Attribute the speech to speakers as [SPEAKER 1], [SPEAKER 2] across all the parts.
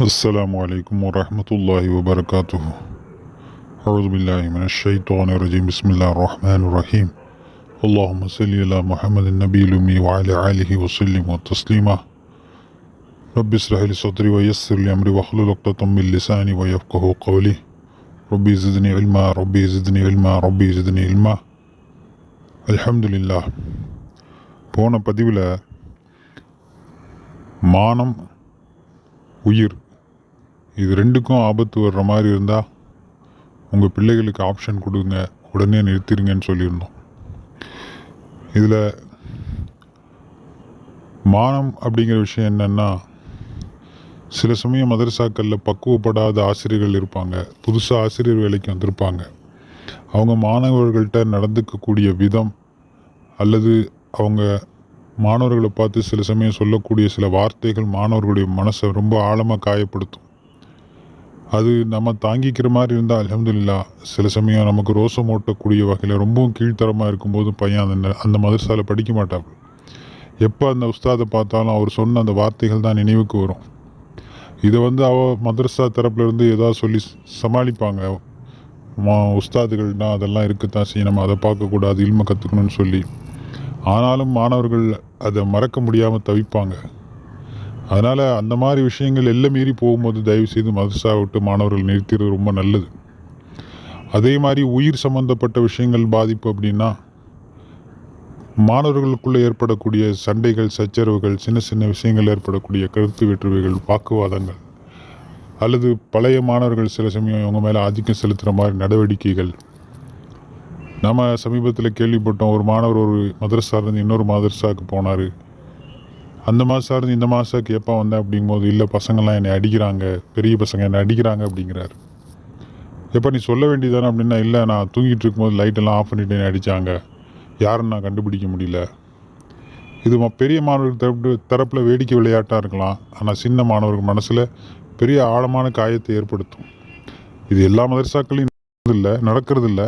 [SPEAKER 1] السلام عليكم ورحمة الله وبركاته أعوذ بالله من الشيطان الرجيم بسم الله الرحمن الرحيم اللهم صل على محمد النبي الأمي وعلى آله وسلم وتسليما رب اشرح لي صدري ويسر لي أمري واحلل عقدة من لساني ويفقه قولي ربي زدني علما ربي زدني علما ربي زدني علما الحمد لله போன பதிவில் மானம் உயிர் இது ரெண்டுக்கும் ஆபத்து வர்ற மாதிரி இருந்தால் உங்கள் பிள்ளைகளுக்கு ஆப்ஷன் கொடுங்க. உடனே நிறுத்திடுங்கன்னு சொல்லியிருந்தோம். இதில் மானம் அப்படிங்கிற விஷயம் என்னென்னா சில சமயம் மதரசாக்களில் பக்குவப்படாத ஆசிரியர்கள் இருப்பாங்க. புதுசாக ஆசிரியர் வேலைக்கு வந்திருப்பாங்க. அவங்க மாணவர்கள்ட்ட நடந்துக்கக்கூடிய விதம் அல்லது அவங்க மாணவர்களை பார்த்து சில சமயம் சொல்லக்கூடிய சில வார்த்தைகள் மாணவர்களுடைய மனசை ரொம்ப ஆழமாக காயப்படுத்தும். அது நம்ம தாங்கிக்கிற மாதிரி இருந்தால் அலமதுல்லா சில சமயம் நமக்கு ரோசம் ஓட்டக்கூடிய வகையில் ரொம்பவும் கீழ்த்தரமாக இருக்கும்போது பையன் அந்த அந்த மதரசாவில் படிக்க மாட்டார் எப்போ அந்த உஸ்தாதை பார்த்தாலும் அவர் சொன்ன அந்த வார்த்தைகள் தான் நினைவுக்கு வரும். இதை வந்து அவ மதரசா தரப்புலேருந்து ஏதாவது சொல்லி சமாளிப்பாங்க. மா உஸ்தாதுகள்னா அதெல்லாம் இருக்கத்தான் செய்யும் நம்ம அதை பார்க்கக்கூடாது இல்ம கற்றுக்கணும்னு சொல்லி. ஆனாலும் மாணவர்கள் அதை மறக்க முடியாமல் தவிப்பாங்க. அதனால் அந்த மாதிரி விஷயங்கள் எல்லாம் மீறி போகும்போது தயவு செய்து மதரசா விட்டு மாணவர்கள் நிறுத்திடுறது ரொம்ப நல்லது. அதே மாதிரி உயிர் சம்பந்தப்பட்ட விஷயங்கள் பாதிப்பு அப்படின்னா மாணவர்களுக்குள்ளே ஏற்படக்கூடிய சண்டைகள் சச்சரவுகள் சின்ன சின்ன விஷயங்கள் ஏற்படக்கூடிய கருத்து வேற்றுமைகள் வாக்குவாதங்கள் அல்லது பழைய மாணவர்கள் சில சமயம் இவங்க மேலே ஆதிக்கம் செலுத்துகிற மாதிரி நடவடிக்கைகள். நம்ம சமீபத்தில் கேள்விப்பட்டோம் ஒரு மாணவர் ஒரு மதரசாலேருந்து இன்னொரு மதரசாவுக்கு போனார். அந்த மாதம் இந்த மாதத்துக்கு எப்போ வந்தேன் அப்படிங்கும்போது இல்லை பசங்கள்லாம் என்னை அடிக்கிறாங்க. பெரிய பசங்க என்னை அடிக்கிறாங்க அப்படிங்கிறாரு. எப்போ நீ சொல்ல வேண்டியதானே அப்படின்னா இல்லை நான் தூங்கிட்டு இருக்கும்போது லைட்டெல்லாம் ஆஃப் பண்ணிட்டு என்னை அடித்தாங்க யாருன்னு நான் கண்டுபிடிக்க முடியல. இது பெரிய மாணவர்கள் தரப்பு தரப்பில் வேடிக்கை விளையாட்டாக இருக்கலாம். ஆனால் சின்ன மாணவர்கள் மனசில் பெரிய ஆழமான காயத்தை ஏற்படுத்தும். இது எல்லா மதரசாக்களையும் இல்லை நடக்கிறது இல்லை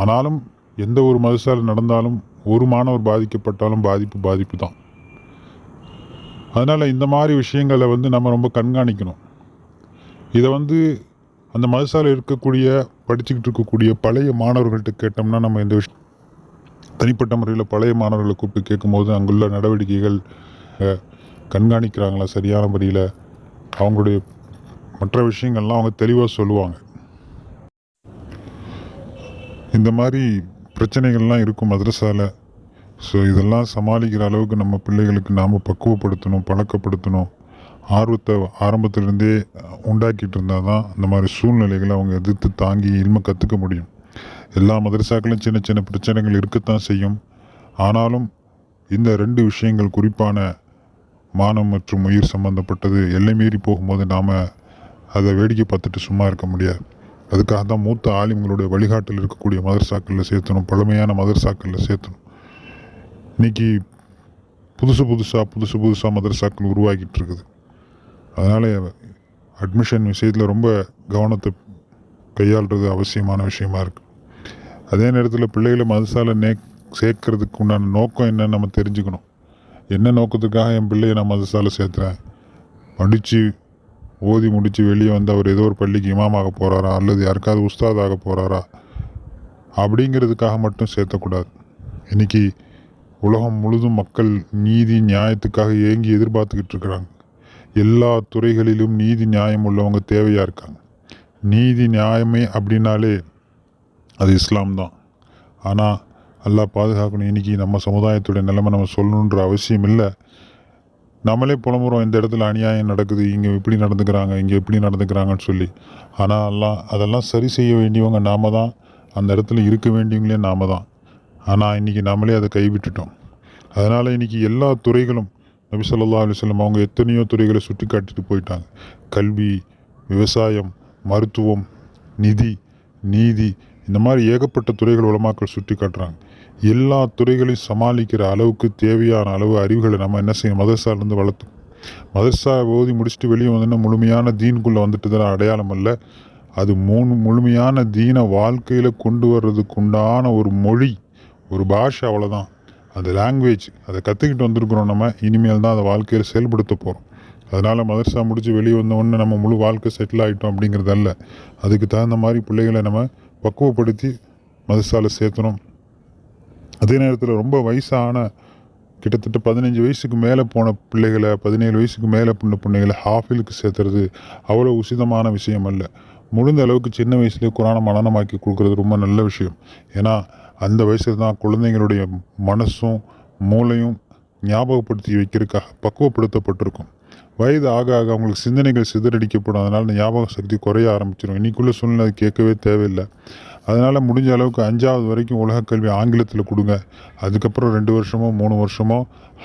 [SPEAKER 1] ஆனாலும் எந்த ஒரு மதரசாவில் நடந்தாலும் ஒரு மாணவர் பாதிக்கப்பட்டாலும் பாதிப்பு பாதிப்பு தான் அதனால் இந்த மாதிரி விஷயங்களை வந்து நம்ம ரொம்ப கண்காணிக்கணும். இதை வந்து அந்த மதரசாவில் இருக்கக்கூடிய படிச்சுக்கிட்டு இருக்கக்கூடிய பழைய மாணவர்கள்ட்ட கேட்டோம்னா நம்ம இந்த விஷயம் தனிப்பட்ட முறையில் பழைய மாணவர்களை கூப்பிட்டு கேட்கும்போது அங்குள்ள நடவடிக்கைகள் கண்காணிக்கிறாங்களா சரியான முறையில்? அவங்களுடைய மற்ற விஷயங்கள்லாம் அவங்க தெளிவாக சொல்லுவாங்க. இந்த மாதிரி பிரச்சனைகள்லாம் இருக்கும் மதரசாவில் ஸோ இதெல்லாம் சமாளிக்கிற அளவுக்கு நம்ம பிள்ளைகளுக்கு நாம் பக்குவப்படுத்தணும் பழக்கப்படுத்தணும். ஆர்வத்தை ஆரம்பத்திலிருந்தே உண்டாக்கிட்டு இருந்தால் தான் அந்த மாதிரி சூழ்நிலைகளை அவங்க எதிர்த்து தாங்கி இனிமேல் கற்றுக்க முடியும். எல்லா மதரசாக்களும் சின்ன சின்ன பிரச்சனைகள் இருக்கத்தான் செய்யும். ஆனாலும் இந்த ரெண்டு விஷயங்கள் குறிப்பான மானம் மற்றும் உயிர் சம்பந்தப்பட்டது எல்லை மீறி போகும்போது நாம் அதை வேடிக்கை பார்த்துட்டு சும்மா இருக்க முடியாது. அதுக்காக தான் மூத்த ஆலிம்களுடைய வழிகாட்டில் இருக்கக்கூடிய மதரசாக்களில் சேர்த்தணும் பழமையான மதரசாக்களில் சேர்த்தணும். இன்னைக்கு புதுசு புதுசாக புதுசு புதுசாக மதரசாக்கள் உருவாக்கிட்டு இருக்குது அதனால் அட்மிஷன் விஷயத்தில் ரொம்ப கவனத்தை கையாளுறது அவசியமான விஷயமா இருக்குது அதே நேரத்தில் பிள்ளைகளை மதசால நே சேர்க்கறதுக்கு உண்டான நோக்கம் என்னன்னு நம்ம தெரிஞ்சுக்கணும். என்ன நோக்கத்துக்காக என் பிள்ளையை நான் மதசால சேர்த்துறேன்? படித்து ஓதி முடித்து வெளியே வந்து அவர் ஏதோ ஒரு பள்ளிக்கு இமாமாக போகிறாரா அல்லது யாருக்காவது உஸ்தாதாக போகிறாரா அப்படிங்கிறதுக்காக மட்டும் சேர்த்தக்கூடாது. இன்னைக்கு உலகம் முழுதும் மக்கள் நீதி நியாயத்துக்காக ஏங்கி எதிர்பார்த்துக்கிட்டு இருக்கிறாங்க. எல்லா துறைகளிலும் நீதி நியாயம் உள்ளவங்க தேவையாக இருக்காங்க. நீதி நியாயமே அப்படின்னாலே அது இஸ்லாம் தான். ஆனால் அல்லாஹ் பாதுகாக்கணும். இன்னைக்கு நம்ம சமுதாயத்துடைய நிலைமை நம்ம சொல்லணுன்ற அவசியம் இல்லை. நம்மளே புலம்புறோம் இந்த இடத்துல அநியாயம் நடக்குது இங்கே இப்படி நடந்துக்கிறாங்க இங்கே இப்படி நடந்துக்கிறாங்கன்னு சொல்லி. ஆனால் எல்லாம் அதெல்லாம் சரி செய்ய வேண்டியவங்க நாம தான். அந்த இடத்துல இருக்க வேண்டியவங்களே நாம தான். ஆனால் இன்றைக்கி நம்மளே அதை கைவிட்டுட்டோம். அதனால் இன்றைக்கி எல்லா துறைகளும் நபி சொல்லா அலைஹி அவங்க எத்தனையோ துறைகளை சுட்டி காட்டிட்டு போயிட்டாங்க. கல்வி விவசாயம் மருத்துவம் நிதி நீதி இந்த மாதிரி ஏகப்பட்ட துறைகள் உலமாக்கள் சுட்டி காட்டுறாங்க எல்லா துறைகளையும் சமாளிக்கிற அளவுக்கு தேவையான அளவு அறிவுகளை நம்ம என்ன செய்யணும்? மதரசாலேருந்து வளர்த்தோம் மதரசா ஓதி முடிச்சுட்டு வெளியே வந்தோன்னா முழுமையான தீனுக்குள்ளே வந்துட்டு தான் அடையாளம் அல்ல அது மூணு முழுமையான தீன வாழ்க்கையில் கொண்டு வர்றதுக்கு உண்டான ஒரு மொழி ஒரு பாஷை அவ்வளோதான் அந்த லாங்குவேஜ் அதை கற்றுக்கிட்டு வந்திருக்கிறோம் நம்ம. இனிமேல் தான் அதை வாழ்க்கையில் செயல்படுத்த போகிறோம் அதனால் மதர்சா முடித்து வெளியே வந்த நம்ம முழு வாழ்க்கை செட்டில் ஆகிட்டோம் அப்படிங்கிறதல்ல அதுக்கு தகுந்த மாதிரி பிள்ளைகளை நம்ம பக்குவப்படுத்தி மதர்சாவில் சேர்த்தணும். அதே நேரத்தில் ரொம்ப வயசான கிட்டத்தட்ட பதினஞ்சு வயசுக்கு மேலே போன பிள்ளைகளை பதினேழு வயசுக்கு மேலே பண்ண பிள்ளைகளை ஹாஃபிலுக்கு சேர்த்துறது அவ்வளோ உசிதமான விஷயம் அல்ல. முடிந்த அளவுக்கு சின்ன வயசுலேயே குரானை மனநமாக்கி கொடுக்குறது ரொம்ப நல்ல விஷயம். ஏன்னா அந்த வயசில் தான் குழந்தைங்களுடைய மனசும் மூளையும் ஞாபகப்படுத்தி வைக்கிறதுக்காக பக்குவப்படுத்தப்பட்டிருக்கும். வயது ஆக ஆக அவங்களுக்கு சிந்தனைகள் சிதறடிக்கப்படும். அதனால் ஞாபக சக்தி குறைய ஆரம்பிச்சிடும் இன்னைக்குள்ள சூழ்நிலை கேட்கவே தேவையில்லை. அதனால் முடிஞ்ச அளவுக்கு அஞ்சாவது வரைக்கும் உலக கல்வி ஆங்கிலத்தில் கொடுங்க. அதுக்கப்புறம் ரெண்டு வருஷமோ மூணு வருஷமோ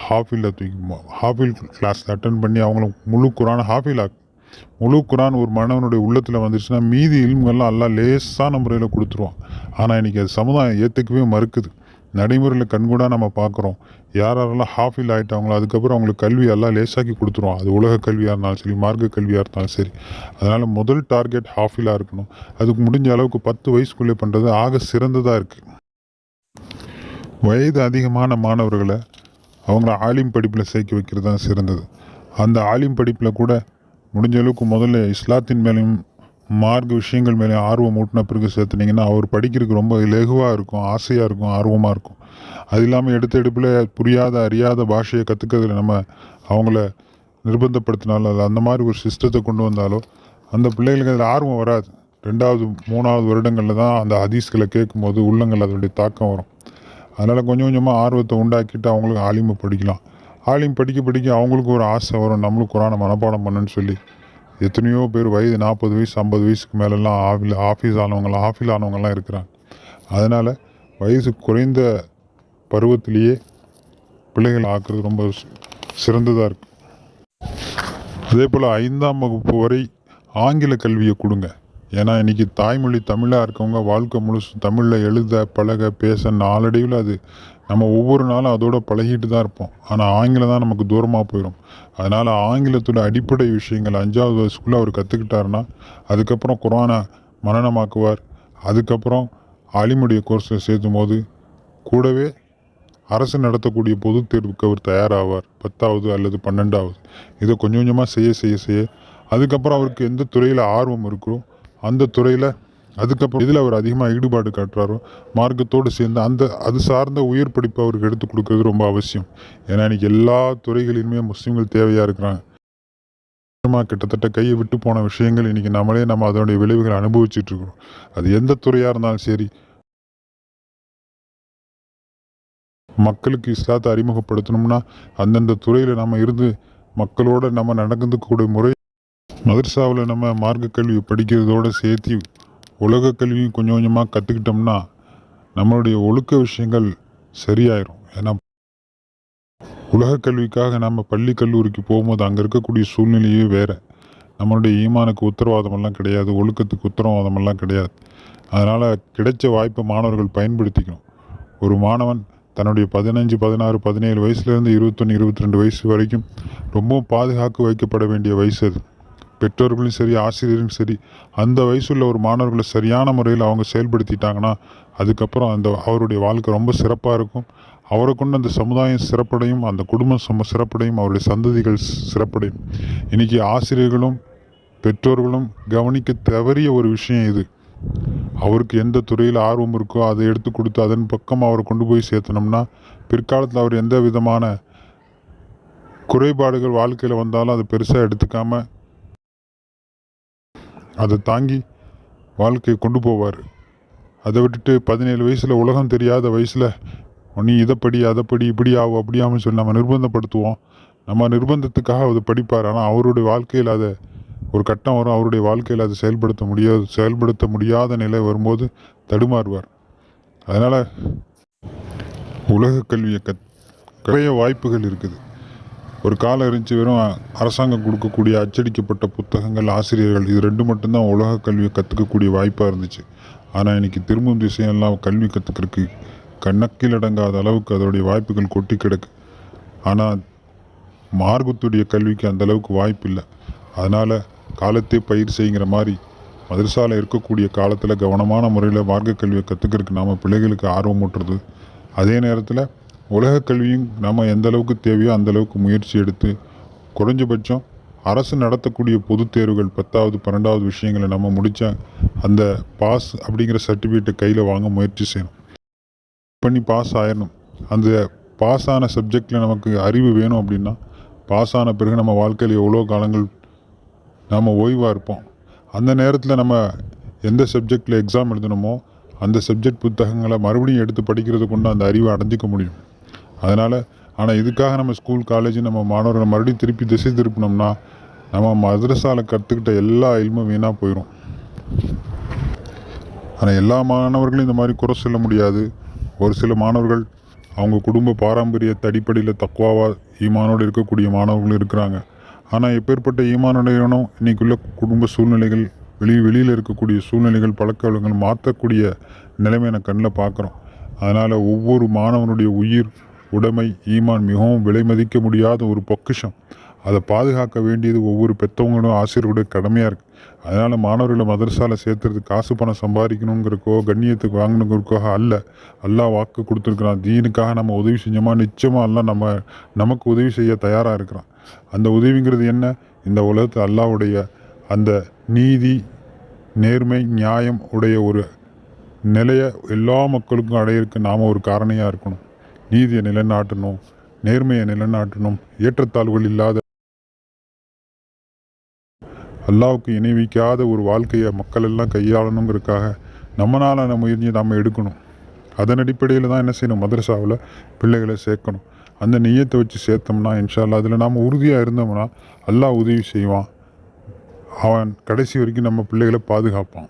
[SPEAKER 1] ஹாஃபிலில் தூக்கி ஹாஃபில் கிளாஸில் அட்டன் பண்ணி அவங்கள முழு குரான ஹாஃபீல் ஆக்கு முழு குரான் ஒரு மாணவனுடைய உள்ளத்தில் வந்துருச்சுன்னா மீதி இல்முகள்லாம் எல்லாம் லேசான முறையில் கொடுத்துருவான். ஆனால் இன்றைக்கி அது சமுதாயம் ஏற்றுக்கவே மறுக்குது. நடைமுறையில் கண்கூடாக நம்ம பார்க்குறோம் யார் யாரெல்லாம் ஹாஃபில் ஆகிட்டாங்களோ அதுக்கப்புறம் அவங்களுக்கு கல்வி எல்லாம் லேசாக்கி கொடுத்துருவோம் அது உலக கல்வியாக இருந்தாலும் சரி மார்க்க கல்வியாக இருந்தாலும் சரி. அதனால் முதல் டார்கெட் ஹாஃபிலாக இருக்கணும். அதுக்கு முடிஞ்ச அளவுக்கு பத்து வயசுக்குள்ளே பண்ணுறது ஆக சிறந்ததாக இருக்குது வயது அதிகமான மாணவர்களை அவங்கள ஆலிம் படிப்பில் சேர்க்க வைக்கிறது தான் சிறந்தது. அந்த ஆலிம் படிப்பில் கூட முடிஞ்ச அளவுக்கு முதல்ல இஸ்லாத்தின் மேலேயும் மார்க் விஷயங்கள் மேலே ஆர்வம் ஊட்டின பிறகு சேர்த்துனீங்கன்னா அவர் படிக்கிறதுக்கு ரொம்ப லெகுவாக இருக்கும் ஆசையாக இருக்கும் ஆர்வமாக இருக்கும். அது இல்லாமல் எடுத்த எடுப்பில் புரியாத அறியாத பாஷையை கற்றுக்கிறதுல நம்ம அவங்கள நிர்பந்தப்படுத்தினாலோ அது அந்த மாதிரி ஒரு சிஸ்டத்தை கொண்டு வந்தாலோ அந்த பிள்ளைகளுக்கு அதில் ஆர்வம் வராது. ரெண்டாவது மூணாவது வருடங்களில் தான் அந்த ஹதீஸ்களை கேட்கும்போது உள்ளங்கள் அதனுடைய தாக்கம் வரும். அதனால் கொஞ்சம் கொஞ்சமாக ஆர்வத்தை உண்டாக்கிட்டு அவங்களுக்கு ஆலிமை படிக்கலாம் ஆலிம் படிக்க படிக்க அவங்களுக்கும் ஒரு ஆசை வரும். நம்மளும் குரானை மனப்பாடம் பண்ணுன்னு சொல்லி. எத்தனையோ பேர் வயது நாற்பது வயசு ஐம்பது வயசுக்கு மேலெல்லாம் ஆஃபில் ஆஃபீஸ் ஆனவங்களாம் ஆஃபீல் ஆனவங்களாம் இருக்கிறாங்க. அதனால் வயசு குறைந்த பருவத்திலேயே பிள்ளைகள் ஆக்குறது ரொம்ப சிறந்ததாக இருக்குது அதே போல் ஐந்தாம் வகுப்பு வரை ஆங்கில கல்வியை கொடுங்க. ஏன்னா இன்றைக்கி தாய்மொழி தமிழாக இருக்கவங்க வாழ்க்கை முழுசு தமிழில் எழுத பழக பேச நாளடைவில் அது நம்ம ஒவ்வொரு நாளும் அதோட பழகிட்டு தான் இருப்போம். ஆனால் ஆங்கிலம் தான் நமக்கு தூரமாக போயிடும் அதனால் ஆங்கிலத்தோட அடிப்படை விஷயங்கள் அஞ்சாவது வயசுக்குள்ளே அவர் கற்றுக்கிட்டாருன்னா அதுக்கப்புறம் குரானை மனநமாக்குவார். அதுக்கப்புறம் அலிமுடைய கோர்ஸில் சேர்த்தும் போது கூடவே அரசு நடத்தக்கூடிய பொது தேர்வுக்கு அவர் தயாராவார். பத்தாவது அல்லது பன்னெண்டாவது. இதை கொஞ்சம் கொஞ்சமாக செய்ய செய்ய செய்ய. அதுக்கப்புறம் அவருக்கு எந்த துறையில் ஆர்வம் இருக்கோ அந்த துறையில் அதுக்கப்புறம் இதில் அவர் அதிகமாக ஈடுபாடு காட்டுறாரோ மார்க்கத்தோடு சேர்ந்து அந்த அது சார்ந்த உயிர் படிப்பு அவருக்கு எடுத்து கொடுக்கறது ரொம்ப அவசியம். ஏன்னா இன்னைக்கு எல்லா துறைகளிலுமே முஸ்லீம்கள் தேவையாக இருக்கிறாங்க. கிட்டத்தட்ட கையை விட்டு போன விஷயங்கள் இன்றைக்கி நம்மளே நம்ம அதனுடைய விளைவுகளை அனுபவிச்சுட்டு இருக்கிறோம். அது எந்த துறையாக இருந்தாலும் சரி மக்களுக்கு இஸ்லாத்தை அறிமுகப்படுத்தணும்னா அந்தந்த துறையில் நம்ம இருந்து மக்களோட நம்ம நடந்துக்கூடிய முறை மதர்சாவில் நம்ம மார்க்க கல்வி படிக்கிறதோடு சேர்த்து உலக கல்வியும் கொஞ்சம் கொஞ்சமாக கற்றுக்கிட்டோம்னா நம்மளுடைய ஒழுக்க விஷயங்கள் சரியாயிரும். ஏன்னா உலக கல்விக்காக நம்ம பள்ளி கல்லூரிக்கு போகும்போது அங்கே இருக்கக்கூடிய சூழ்நிலையே வேறு. நம்மளுடைய ஈமானுக்கு உத்தரவாதமெல்லாம் கிடையாது ஒழுக்கத்துக்கு உத்தரவாதமெல்லாம் கிடையாது. அதனால் கிடைச்ச வாய்ப்பை மாணவர்கள் பயன்படுத்திக்கணும். ஒரு மாணவன் தன்னுடைய பதினஞ்சு பதினாறு பதினேழு வயசுலேருந்து இருபத்தொன்று இருபத்தி ரெண்டு வயசு வரைக்கும் ரொம்பவும் பாதுகாக்க வைக்கப்பட வேண்டிய வயசு அது. பெற்றோர்களும் சரி ஆசிரியரும் சரி அந்த வயசுள்ள ஒரு மாணவர்களை சரியான முறையில் அவங்க செயல்படுத்திட்டாங்கன்னா அதுக்கப்புறம் அந்த அவருடைய வாழ்க்கை ரொம்ப சிறப்பாக இருக்கும். அவரை கொண்டு அந்த சமுதாயம் சிறப்படையும் அந்த குடும்பம் சம சிறப்படையும் அவருடைய சந்ததிகள் சிறப்படையும். இன்றைக்கி ஆசிரியர்களும் பெற்றோர்களும் கவனிக்க தவறிய ஒரு விஷயம் இது. அவருக்கு எந்த துறையில் ஆர்வம் இருக்கோ அதை எடுத்து கொடுத்து அதன் பக்கம் அவரை கொண்டு போய் சேர்த்தனோம்னா பிற்காலத்தில் அவர் எந்த விதமான குறைபாடுகள் வாழ்க்கையில் வந்தாலும் அதை பெருசாக எடுத்துக்காமல் அதை தாங்கி வாழ்க்கையை கொண்டு போவார். அதை விட்டுட்டு பதினேழு வயசில் உலகம் தெரியாத வயசில் நீ இதை படி அதை படி இப்படி ஆகும் அப்படி ஆகும் சொல்லி நம்ம நிர்பந்தப்படுத்துவோம். நம்ம நிர்பந்தத்துக்காக அதை படிப்பார். ஆனால் அவருடைய வாழ்க்கையில் அதை ஒரு கட்டம் வரும் அவருடைய வாழ்க்கையில் அதை செயல்படுத்த முடியாது செயல்படுத்த முடியாத நிலை வரும்போது தடுமாறுவார். அதனால் உலக கல்வியை கற் நிறைய வாய்ப்புகள் இருக்குது. ஒரு காலம் இருந்துச்சு வெறும் அரசாங்கம் கொடுக்கக்கூடிய அச்சடிக்கப்பட்ட புத்தகங்கள் ஆசிரியர்கள் இது ரெண்டு மட்டும்தான் உலக கல்வியை கற்றுக்கக்கூடிய வாய்ப்பாக இருந்துச்சு. ஆனால் இன்றைக்கி திரும்பும் திசையெல்லாம் கல்வி கற்றுக்கிறதுக்கு கணக்கில் அடங்காத அளவுக்கு அதோடைய வாய்ப்புகள் கொட்டி கிடக்கு. ஆனால் மார்க்கத்துடைய கல்விக்கு அந்த அளவுக்கு வாய்ப்பு இல்லை. அதனால் காலத்தே பயிர் செய்கிற மாதிரி மதரசாவில் இருக்கக்கூடிய காலத்தில் கவனமான முறையில் மார்க்க கல்வியை கற்றுக்கிறதுக்கு நாம் பிள்ளைகளுக்கு ஆர்வம் ஊட்டுறது அதே நேரத்தில் உலக கல்வியும் நம்ம எந்த அளவுக்கு தேவையோ அந்த அளவுக்கு முயற்சி எடுத்து குறைஞ்சபட்சம் அரசு நடத்தக்கூடிய பொதுத் தேர்வுகள் பத்தாவது பன்னெண்டாவது விஷயங்களை நம்ம முடித்தா அந்த பாஸ் அப்படிங்கிற சர்டிஃபிகேட்டை கையில் வாங்க முயற்சி செய்யணும். பண்ணி பாஸ் ஆயிடணும் அந்த பாஸ் ஆன சப்ஜெக்டில் நமக்கு அறிவு வேணும் அப்படின்னா பாஸ் ஆன பிறகு நம்ம வாழ்க்கையில் எவ்வளோ காலங்கள் நாம் ஓய்வாக இருப்போம். அந்த நேரத்தில் நம்ம எந்த சப்ஜெக்டில் எக்ஸாம் எழுதணுமோ அந்த சப்ஜெக்ட் புத்தகங்களை மறுபடியும் எடுத்து படிக்கிறது கொண்டு அந்த அறிவை அடைஞ்சிக்க முடியும். அதனால் ஆனால் இதுக்காக நம்ம ஸ்கூல் காலேஜ் நம்ம மாணவர்களை மறுபடியும் திருப்பி திசை திருப்பினோம்னா நம்ம மதரசாவில் கற்றுக்கிட்ட எல்லா இல்மும் வீணாக போயிடும் ஆனால் எல்லா மாணவர்களும் இந்த மாதிரி குறை சொல்ல முடியாது. ஒரு சில மாணவர்கள் அவங்க குடும்ப பாரம்பரியத்தை அடிப்படையில் தக்குவாவாக ஈமானோடு இருக்கக்கூடிய மாணவர்களும் இருக்கிறாங்க. ஆனால் எப்பேற்பட்ட ஈமானுடையவனும் இன்றைக்குள்ள குடும்ப சூழ்நிலைகள் வெளி வெளியில் இருக்கக்கூடிய சூழ்நிலைகள் பழக்க வழக்கங்கள் மாற்றக்கூடிய நிலைமை நான் கண்ணில் பார்க்குறோம் அதனால் ஒவ்வொரு மாணவனுடைய உயிர் உடைமை ஈமான் மிகவும் விலை மதிக்க முடியாத ஒரு பொக்கிஷம். அதை பாதுகாக்க வேண்டியது ஒவ்வொரு பெற்றவங்களும் ஆசிரியருடைய கடமையாக இருக்குது அதனால் மாணவர்களை மதரசாவில் சேர்த்துறதுக்கு காசு பணம் சம்பாதிக்கணுங்கிறக்கோ கண்ணியத்துக்கு வாங்கணுங்கிறக்கோ அல்ல. அல்லாஹ் வாக்கு கொடுத்துருக்குறான். தீனுக்காக நம்ம உதவி செஞ்சோமா? நிச்சயமாக எல்லாம் நம்ம நமக்கு உதவி செய்ய தயாராக இருக்கிறான். அந்த உதவிங்கிறது என்ன? இந்த உலகத்து அல்லாவுடைய அந்த நீதி நேர்மை நியாயம் உடைய ஒரு நிலையை எல்லா மக்களுக்கும் அடையிறதுக்கு நாம் ஒரு காரணியாக இருக்கணும். நீதியை நிலைநாட்டணும் நேர்மையை நிலைநாட்டணும் ஏற்றத்தாழ்வுகள் இல்லாத அல்லாவுக்கு இணை வைக்காத ஒரு வாழ்க்கையை மக்கள் எல்லாம் கையாளணுங்கிறதுக்காக நம்மளால் முயற்சி நாம் எடுக்கணும். அதன் அடிப்படையில் தான் என்ன செய்யணும்? மதரசாவில் பிள்ளைகளை சேர்க்கணும். அந்த நெய்யத்தை வச்சு சேர்த்தோம்னா இன்ஷால்லா அதில் நாம் உறுதியாக இருந்தோம்னா அல்லாஹ் உதவி செய்வான். அவன் கடைசி வரைக்கும் நம்ம பிள்ளைகளை பாதுகாப்பான்.